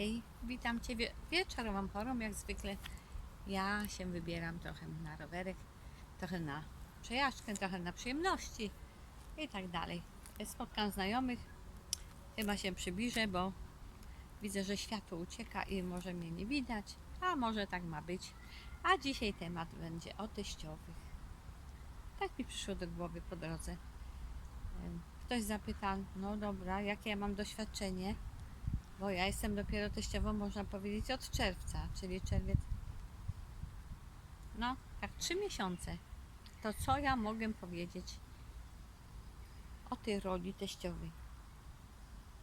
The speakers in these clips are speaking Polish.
Hej, witam Cię wie- wieczorową porą, jak zwykle. Ja się wybieram trochę na rowerek, trochę na przejażdżkę, trochę na przyjemności i tak dalej. Spotkam znajomych, chyba się przybliżę, bo widzę, że światło ucieka i może mnie nie widać, a może tak ma być. A dzisiaj temat będzie o teściowych. Tak mi przyszło do głowy po drodze. Ktoś zapyta, no dobra, jakie ja mam doświadczenie? Bo ja jestem dopiero teściową, można powiedzieć, od czerwca, czyli czerwiec. No, tak trzy miesiące. To co ja mogę powiedzieć o tej roli teściowej?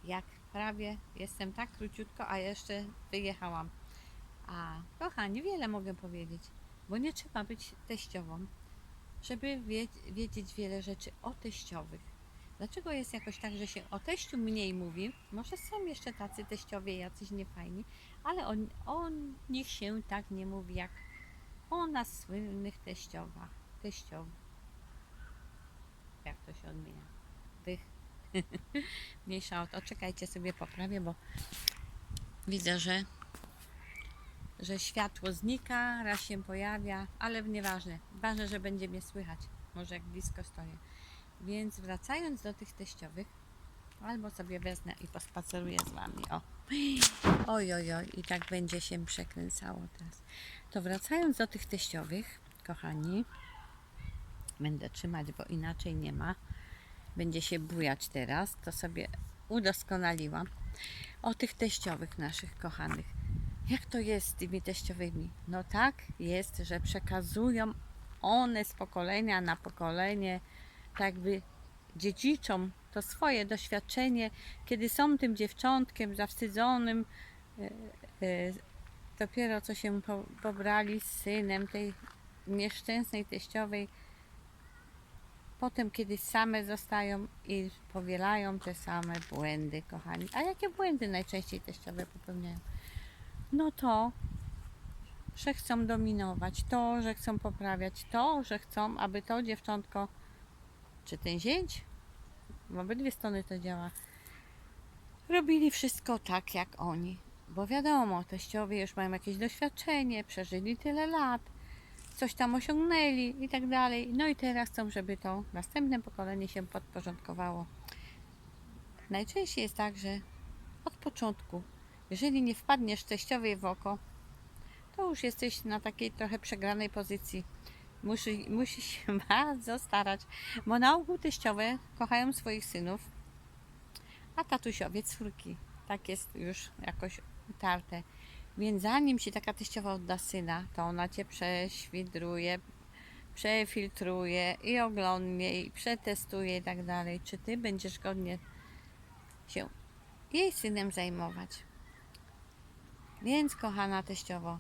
Jak prawie jestem tak króciutko, a jeszcze wyjechałam. A kochani, wiele mogę powiedzieć, bo nie trzeba być teściową, żeby wie, wiedzieć wiele rzeczy o teściowych. Dlaczego jest jakoś tak, że się o teściu mniej mówi? Może są jeszcze tacy teściowie, jacyś niefajni, ale o, o nich się tak nie mówi, jak o nas słynnych teściowach. Teściow. Jak to się odmienia? Tych. Mniejsza o to. Czekajcie sobie poprawię, bo widzę, że że światło znika, raz się pojawia, ale nieważne. Ważne, że będzie mnie słychać. Może jak blisko stoję. Więc wracając do tych teściowych, albo sobie wezmę i pospaceruję z Wami. O. Oj, oj, oj, i tak będzie się przekręcało teraz. To wracając do tych teściowych, kochani, będę trzymać, bo inaczej nie ma. Będzie się bujać teraz, to sobie udoskonaliłam. O tych teściowych naszych kochanych. Jak to jest z tymi teściowymi? No tak jest, że przekazują one z pokolenia na pokolenie tak jakby dziedziczą to swoje doświadczenie, kiedy są tym dziewczątkiem zawstydzonym, e, e, dopiero co się po, pobrali z synem tej nieszczęsnej teściowej, potem kiedy same zostają i powielają te same błędy, kochani. A jakie błędy najczęściej teściowe popełniają? No to, że chcą dominować, to, że chcą poprawiać, to, że chcą, aby to dziewczątko czy ten zięć, w obydwie strony to działa, robili wszystko tak jak oni. Bo wiadomo, teściowie już mają jakieś doświadczenie, przeżyli tyle lat, coś tam osiągnęli i tak dalej. No i teraz chcą, żeby to następne pokolenie się podporządkowało. Najczęściej jest tak, że od początku, jeżeli nie wpadniesz teściowej w oko, to już jesteś na takiej trochę przegranej pozycji musi, musi się bardzo starać, bo na ogół teściowe kochają swoich synów, a tatusiowie córki. Tak jest już jakoś utarte. Więc zanim ci taka teściowa odda syna, to ona cię prześwidruje, przefiltruje i oglądnie, i przetestuje i tak dalej. Czy ty będziesz godnie się jej synem zajmować. Więc kochana teściowo,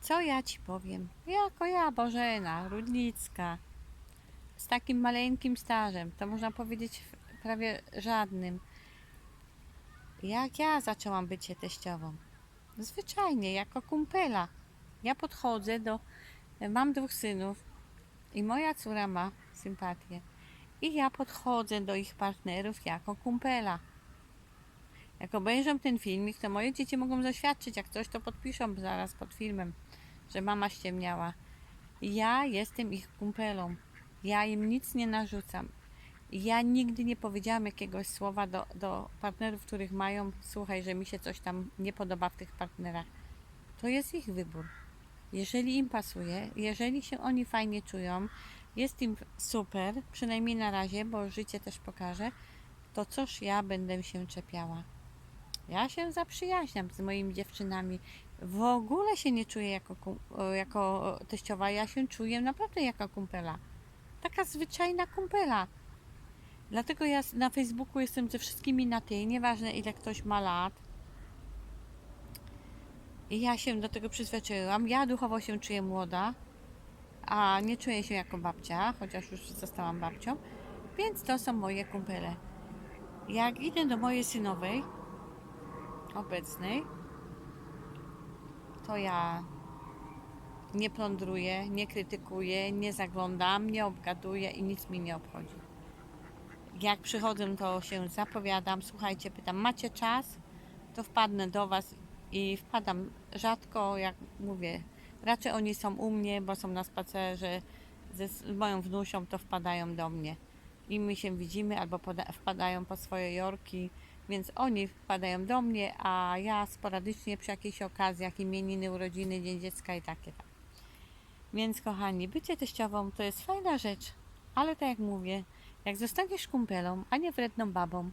co ja ci powiem? Jako ja, Bożena, Rudnicka, z takim maleńkim stażem, to można powiedzieć prawie żadnym. Jak ja zaczęłam bycie teściową? Zwyczajnie, jako kumpela. Ja podchodzę do. Mam dwóch synów i moja córa ma sympatię. I ja podchodzę do ich partnerów jako kumpela. Jak obejrzą ten filmik, to moje dzieci mogą zaświadczyć, jak coś to podpiszą zaraz pod filmem, że mama ściemniała. Ja jestem ich kumpelą. Ja im nic nie narzucam. Ja nigdy nie powiedziałam jakiegoś słowa do, do partnerów, których mają, słuchaj, że mi się coś tam nie podoba w tych partnerach. To jest ich wybór. Jeżeli im pasuje, jeżeli się oni fajnie czują, jest im super, przynajmniej na razie, bo życie też pokaże, to coż ja będę się czepiała. Ja się zaprzyjaźniam z moimi dziewczynami. W ogóle się nie czuję jako, jako teściowa. Ja się czuję naprawdę jako kumpela. Taka zwyczajna kumpela. Dlatego ja na Facebooku jestem ze wszystkimi na ty, nieważne ile ktoś ma lat. I ja się do tego przyzwyczaiłam. Ja duchowo się czuję młoda, a nie czuję się jako babcia, chociaż już zostałam babcią. Więc to są moje kumpele. Jak idę do mojej synowej, obecnej, to ja nie plądruję, nie krytykuję, nie zaglądam, nie obgaduję i nic mi nie obchodzi. Jak przychodzę, to się zapowiadam. Słuchajcie, pytam, macie czas? to wpadnę do Was i wpadam rzadko, jak mówię. Raczej oni są u mnie, bo są na spacerze ze, z moją wnusią, to wpadają do mnie. I my się widzimy, albo poda- wpadają po swoje jorki, więc oni wpadają do mnie, a ja sporadycznie przy jakichś okazjach, imieniny, urodziny, dzień dziecka i takie tam. Więc kochani, bycie teściową to jest fajna rzecz, ale tak jak mówię, jak zostaniesz kumpelą, a nie wredną babą,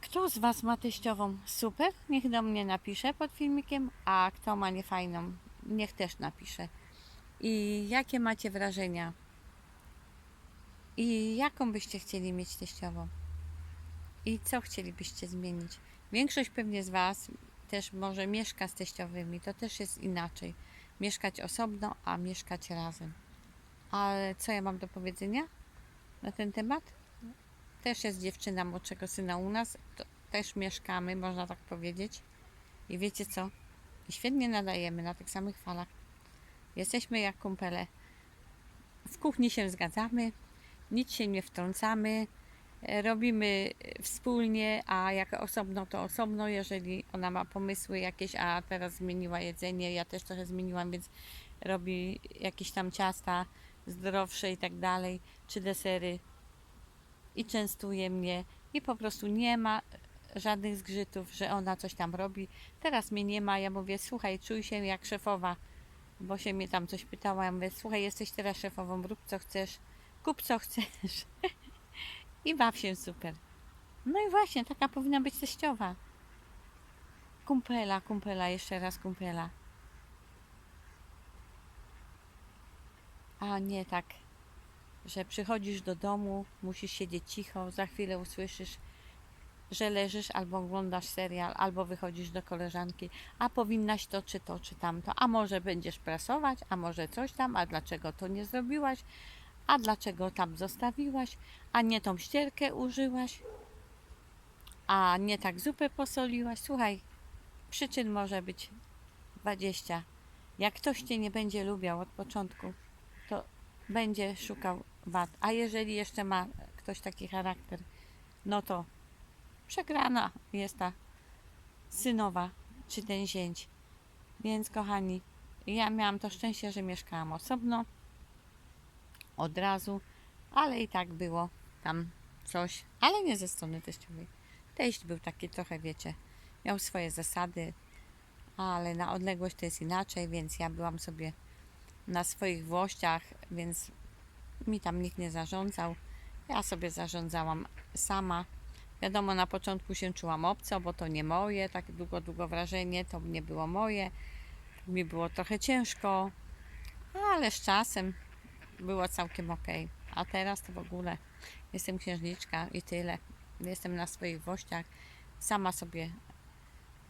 kto z Was ma teściową? Super, niech do mnie napisze pod filmikiem, a kto ma niefajną, niech też napisze. I jakie macie wrażenia? I jaką byście chcieli mieć teściową? I co chcielibyście zmienić? Większość pewnie z Was też może mieszka z teściowymi, to też jest inaczej. Mieszkać osobno, a mieszkać razem. Ale co ja mam do powiedzenia na ten temat? Też jest dziewczyna młodszego syna u nas, to też mieszkamy, można tak powiedzieć. I wiecie co? Świetnie nadajemy na tych samych falach. Jesteśmy jak kumpele. W kuchni się zgadzamy, nic się nie wtrącamy, robimy wspólnie, a jak osobno to osobno, jeżeli ona ma pomysły jakieś, a teraz zmieniła jedzenie, ja też trochę zmieniłam, więc robi jakieś tam ciasta zdrowsze i tak dalej, czy desery. I częstuje mnie. I po prostu nie ma żadnych zgrzytów, że ona coś tam robi. Teraz mnie nie ma, ja mówię, słuchaj, czuj się jak szefowa, bo się mnie tam coś pytała, ja mówię, słuchaj, jesteś teraz szefową, rób co chcesz, kup co chcesz i baw się super. No i właśnie, taka powinna być teściowa. Kumpela, kumpela, jeszcze raz kumpela. A nie tak, że przychodzisz do domu, musisz siedzieć cicho, za chwilę usłyszysz, że leżysz albo oglądasz serial, albo wychodzisz do koleżanki, a powinnaś to, czy to, czy tamto, a może będziesz prasować, a może coś tam, a dlaczego to nie zrobiłaś, a dlaczego tam zostawiłaś, a nie tą ścierkę użyłaś, a nie tak zupę posoliłaś. Słuchaj, przyczyn może być 20. Jak ktoś cię nie będzie lubiał od początku, to będzie szukał wad. A jeżeli jeszcze ma ktoś taki charakter, no to przegrana jest ta synowa czy ten zięć. Więc kochani, ja miałam to szczęście, że mieszkałam osobno od razu, ale i tak było tam coś, ale nie ze strony teściowej. Teść był taki trochę, wiecie, miał swoje zasady, ale na odległość to jest inaczej, więc ja byłam sobie na swoich włościach, więc mi tam nikt nie zarządzał. Ja sobie zarządzałam sama. Wiadomo, na początku się czułam obco, bo to nie moje, tak długo, długo wrażenie, to nie było moje. Mi było trochę ciężko, ale z czasem było całkiem ok. A teraz to w ogóle jestem księżniczka i tyle. Jestem na swoich wościach. Sama sobie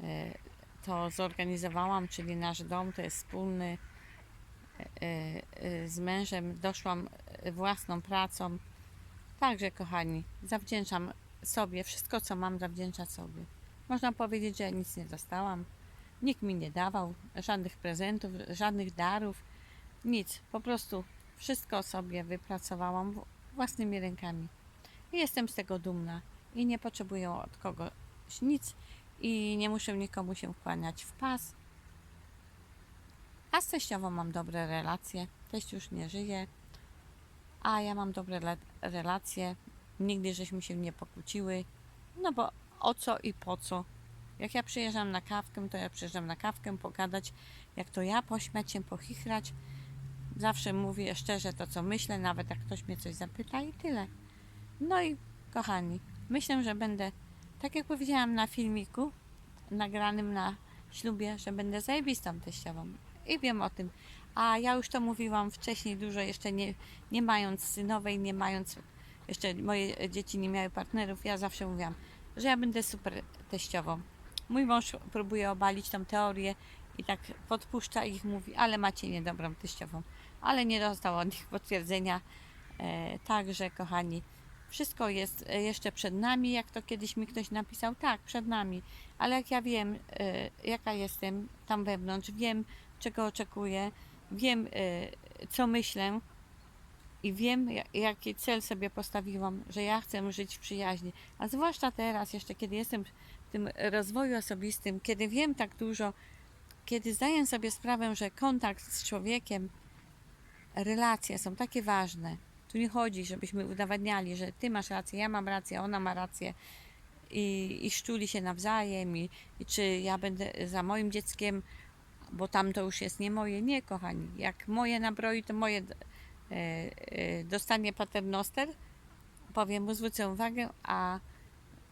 e, to zorganizowałam, czyli nasz dom to jest wspólny. E, e, Z mężem doszłam własną pracą. Także, kochani, zawdzięczam sobie wszystko, co mam, zawdzięczać sobie. Można powiedzieć, że nic nie dostałam. Nikt mi nie dawał żadnych prezentów, żadnych darów, nic. Po prostu wszystko sobie wypracowałam własnymi rękami. I jestem z tego dumna i nie potrzebuję od kogoś nic i nie muszę nikomu się kłaniać w pas. A z teściową mam dobre relacje. Teść już nie żyje, a ja mam dobre relacje. Nigdy żeśmy się nie pokłóciły. No bo o co i po co? Jak ja przyjeżdżam na kawkę, to ja przyjeżdżam na kawkę pogadać, jak to ja pośmiać się, pochichrać. Zawsze mówię szczerze to, co myślę, nawet jak ktoś mnie coś zapyta i tyle. No i kochani, myślę, że będę, tak jak powiedziałam na filmiku nagranym na ślubie, że będę zajebistą teściową. I wiem o tym. A ja już to mówiłam wcześniej dużo, jeszcze nie, nie mając synowej, nie mając, jeszcze moje dzieci nie miały partnerów, ja zawsze mówiłam, że ja będę super teściową. Mój mąż próbuje obalić tą teorię i tak podpuszcza ich, mówi, ale macie niedobrą teściową. Ale nie dostał od nich potwierdzenia. E, także, kochani, wszystko jest e, jeszcze przed nami, jak to kiedyś mi ktoś napisał. Tak, przed nami. Ale jak ja wiem, e, jaka jestem tam wewnątrz, wiem, czego oczekuję, wiem, e, co myślę, i wiem, ja- jaki cel sobie postawiłam, że ja chcę żyć w przyjaźni. A zwłaszcza teraz, jeszcze kiedy jestem w tym rozwoju osobistym, kiedy wiem tak dużo, kiedy zdaję sobie sprawę, że kontakt z człowiekiem, relacje są takie ważne. Tu nie chodzi, żebyśmy udowadniali, że ty masz rację, ja mam rację, ona ma rację i, i szczuli się nawzajem i, i czy ja będę za moim dzieckiem, bo tam to już jest nie moje. Nie, kochani. Jak moje nabroi, to moje e, e, dostanie paternoster, powiem mu, zwrócę uwagę, a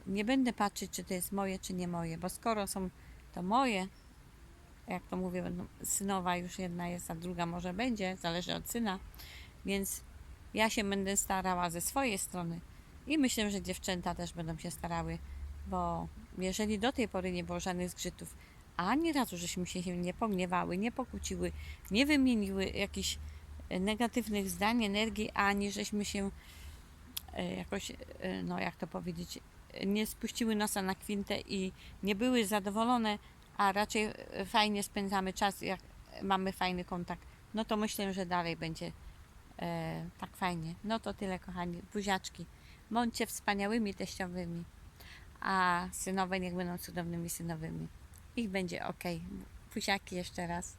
nie będę patrzeć, czy to jest moje, czy nie moje, bo skoro są to moje, jak to mówię, no, synowa już jedna jest, a druga może będzie, zależy od syna, więc ja się będę starała ze swojej strony i myślę, że dziewczęta też będą się starały, bo jeżeli do tej pory nie było żadnych zgrzytów, ani razu żeśmy się nie pogniewały, nie pokłóciły, nie wymieniły jakichś e, negatywnych zdań, energii, ani żeśmy się e, jakoś, e, no jak to powiedzieć, nie spuściły nosa na kwintę i nie były zadowolone, a raczej e, fajnie spędzamy czas, jak mamy fajny kontakt, no to myślę, że dalej będzie e, tak fajnie. No to tyle, kochani, buziaczki. Bądźcie wspaniałymi teściowymi, a synowe niech będą cudownymi synowymi. Ich będzie ok. Buziaki jeszcze raz.